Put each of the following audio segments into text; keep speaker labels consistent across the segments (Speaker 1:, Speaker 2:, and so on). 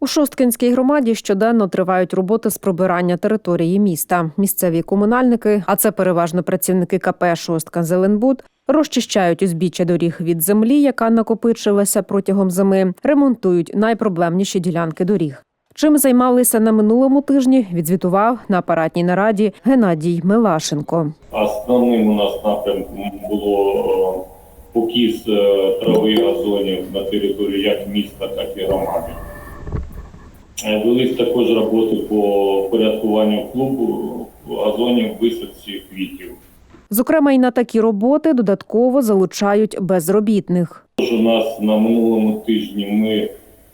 Speaker 1: У Шосткинській громаді щоденно тривають роботи з прибирання території міста. Місцеві комунальники, а це переважно працівники КП Шостка Зеленбуд, розчищають узбіччя доріг від землі, яка накопичилася протягом зими, ремонтують найпроблемніші ділянки доріг. Чим займалися на минулому тижні, відзвітував на апаратній нараді Геннадій Милашенко.
Speaker 2: Основним у нас напрямком було е, покіс е, трави газонів на території як міста, так і громади. Е, Велись також роботи по порядкуванню клубу газонів, висадці квітів.
Speaker 1: Зокрема, і на такі роботи додатково залучають безробітних.
Speaker 2: Тож у нас на минулому тижні ми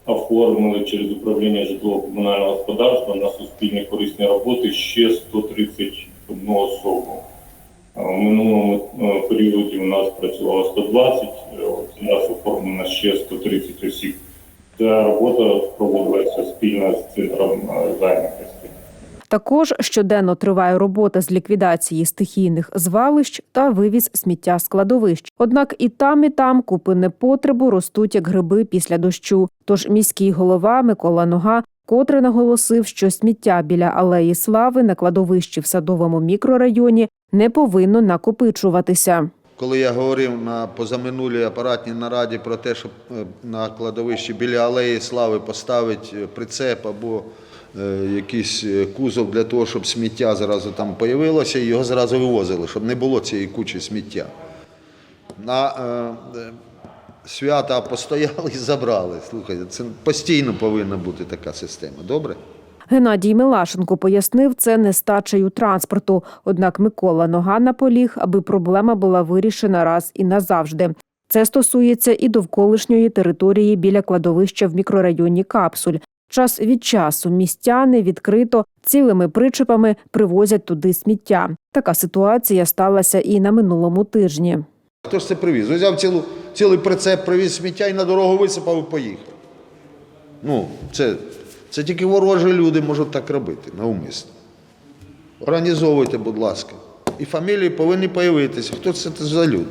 Speaker 2: оформили через управління житлово-комунального господарства на суспільні корисні роботи ще 131 особу. А В минулому е, періоді у нас працювало 120, е, от у нас оформлено ще 130 осіб. Ця робота проводилася спільно з центром е, зайнятості.
Speaker 1: Також щоденно триває робота з ліквідації стихійних звалищ та вивіз сміття з кладовищ. Однак і там, і там купи непотребу ростуть як гриби після дощу. Тож міський голова Микола Нога котре наголосив, що сміття біля алеї слави на кладовищі в садовому мікрорайоні не повинно накопичуватися.
Speaker 3: Коли я говорив на позаминулій апаратній нараді про те, щоб е, на кладовищі біля алеї слави поставити е, прицеп або е, якийсь кузов для того, щоб сміття зразу там появилося, і його зразу вивозили, щоб не було цієї кучі сміття. На свята постояли і забрали. Слухайте, це постійно повинна бути така система. Добре?
Speaker 1: Геннадій Милашенко пояснив це нестачею транспорту. Однак Микола Нога наполіг, аби проблема була вирішена раз і назавжди. Це стосується і довколишньої території біля кладовища в мікрорайоні Капсуль. Час від часу містяни відкрито цілими причепами привозять туди сміття. Така ситуація сталася і на минулому тижні.
Speaker 3: Хто ж це привіз? Взяв цілу, цілий прицеп, привіз сміття і на дорогу висипав і поїхав. Ну, це, це тільки ворожі люди можуть так робити навмисно. Організовуйте, будь ласка. І фамілії повинні з'явитися. Хто це за люди?